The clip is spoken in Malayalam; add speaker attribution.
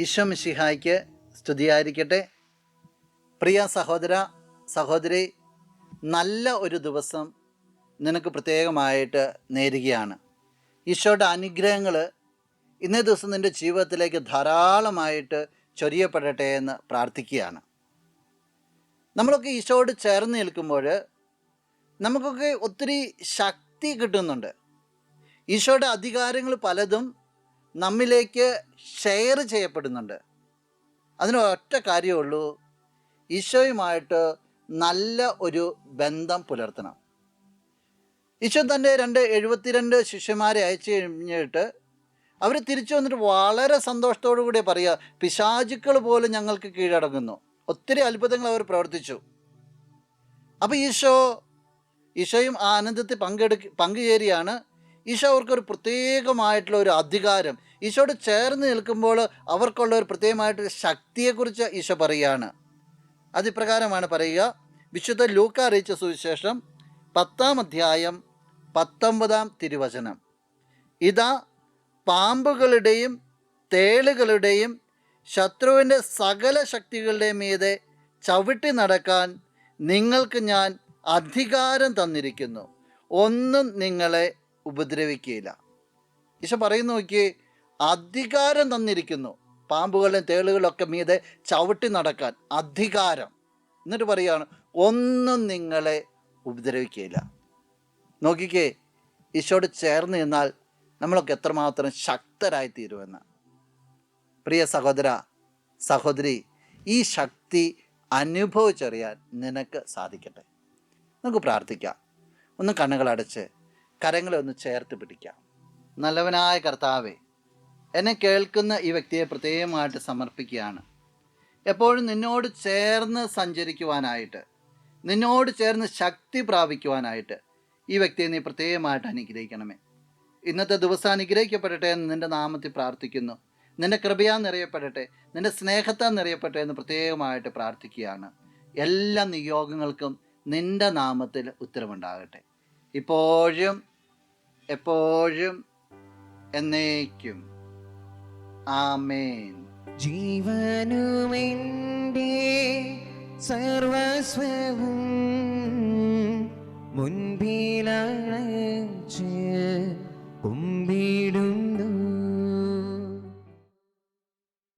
Speaker 1: ഈശോ മിശിഹായ്ക്ക് സ്തുതിയായിരിക്കട്ടെ. പ്രിയ സഹോദര സഹോദരി നല്ല ഒരു ദിവസം നിനക്ക് പ്രത്യേകമായിട്ട് നേരുകയാണ്. ഈശോയുടെ അനുഗ്രഹങ്ങൾ ഇന്നേ ദിവസം നിന്റെ ജീവിതത്തിലേക്ക് ധാരാളമായിട്ട് ചൊരിയപ്പെടട്ടെ എന്ന് പ്രാർത്ഥിക്കുകയാണ്. നമ്മളൊക്കെ ഈശോയോട് ചേർന്ന് നിൽക്കുമ്പോൾ നമുക്കൊക്കെ ഒത്തിരി ശക്തി കിട്ടുന്നുണ്ട്. ഈശോയുടെ അധികാരങ്ങൾ പലതും നമ്മിലേക്ക് ഷെയർ ചെയ്യപ്പെടുന്നുണ്ട്. അതിന് ഒറ്റ കാര്യമുള്ളൂ ഈശോയുമായിട്ട് നല്ല ഒരു ബന്ധം പുലർത്തണം. ഈശോ തന്റെ രണ്ട് എഴുപത്തിരണ്ട് ശിഷ്യന്മാരെ അയച്ചു കഴിഞ്ഞിട്ട് അവർ തിരിച്ചു വന്നിട്ട് വളരെ സന്തോഷത്തോടു കൂടി പറയുക പിശാചുക്കൾ പോലും ഞങ്ങൾക്ക് കീഴടങ്ങുന്നു. ഒത്തിരി അത്ഭുതങ്ങൾ അവർ പ്രവർത്തിച്ചു. അപ്പോൾ ഈശോ ഈശോയും ആ ആനന്ദത്തിൽ പങ്കെടുക്ക പങ്കുചേരിയാണ് ഈശോ അവർക്ക് ഒരു പ്രത്യേകമായിട്ടുള്ള ഒരു അധികാരം. ഈശോട് ചേർന്ന് നിൽക്കുമ്പോൾ അവർക്കുള്ള ഒരു പ്രത്യേകമായിട്ടൊരു ശക്തിയെക്കുറിച്ച് ഈശോ പറയുകയാണ്. അതിപ്രകാരമാണ് പറയുക. വിശുദ്ധ ലൂക്ക അറിയിച്ച സുവിശേഷം പത്താം അധ്യായം പത്തൊമ്പതാം തിരുവചനം. ഇതാ പാമ്പുകളുടെയും തേളുകളുടെയും ശത്രുവിന്റെ സകല ശക്തികളുടെയും മീതെ ചവിട്ടി നടക്കാൻ നിങ്ങൾക്ക് ഞാൻ അധികാരം തന്നിരിക്കുന്നു. ഒന്നും നിങ്ങളെ ഉപദ്രവിക്കുകയില്ല. ഈശോ പറയുന്നു നോക്കിയേ അധികാരം തന്നിരിക്കുന്നു. പാമ്പുകളിലും തേളുകളൊക്കെ മീതെ ചവിട്ടി നടക്കാൻ അധികാരം. എന്നിട്ട് പറയുകയാണ് ഒന്നും നിങ്ങളെ ഉപദ്രവിക്കുകയില്ല. നോക്കിക്കേ ഈശോട് ചേർന്ന് നിന്നാൽ നമ്മളൊക്കെ എത്രമാത്രം ശക്തരായി തീരുമെന്ന് പ്രിയ സഹോദര സഹോദരി ഈ ശക്തി അനുഭവിച്ചറിയാൻ നിനക്ക് സാധിക്കട്ടെ. നമുക്ക് പ്രാർത്ഥിക്കാം. ഒന്ന് കണ്ണുകളടച്ച് കരങ്ങളെ ഒന്ന് ചേർത്ത് പിടിക്കാം. നല്ലവനായ കർത്താവേ എന്നെ കേൾക്കുന്ന ഈ വ്യക്തിയെ പ്രത്യേകമായിട്ട് സമർപ്പിക്കുകയാണ്. എപ്പോഴും നിന്നോട് ചേർന്ന് സഞ്ചരിക്കുവാനായിട്ട് നിന്നോട് ചേർന്ന് ശക്തി പ്രാപിക്കുവാനായിട്ട് ഈ വ്യക്തിയെ നീ പ്രത്യേകമായിട്ട് അനുഗ്രഹിക്കണമേ. ഇന്നത്തെ ദിവസം അനുഗ്രഹിക്കപ്പെടട്ടെ എന്ന് നിന്റെ നാമത്തിൽ പ്രാർത്ഥിക്കുന്നു. നിന്റെ കൃപയാ നിറയപ്പെടട്ടെ നിന്റെ സ്നേഹത്താൽ നിറയപ്പെടട്ടെ എന്ന് പ്രത്യേകമായിട്ട് പ്രാർത്ഥിക്കുകയാണ്. എല്ലാ നിയോഗങ്ങൾക്കും നിന്റെ നാമത്തിൽ ഉത്തരവുണ്ടാകട്ടെ. ഇപ്പോഴും എപ്പോഴും എന്നേക്കും. ആമേൻ.
Speaker 2: ജീവനുമെന്റെ സർവസ്വവും മുൻപിലഴച്ച്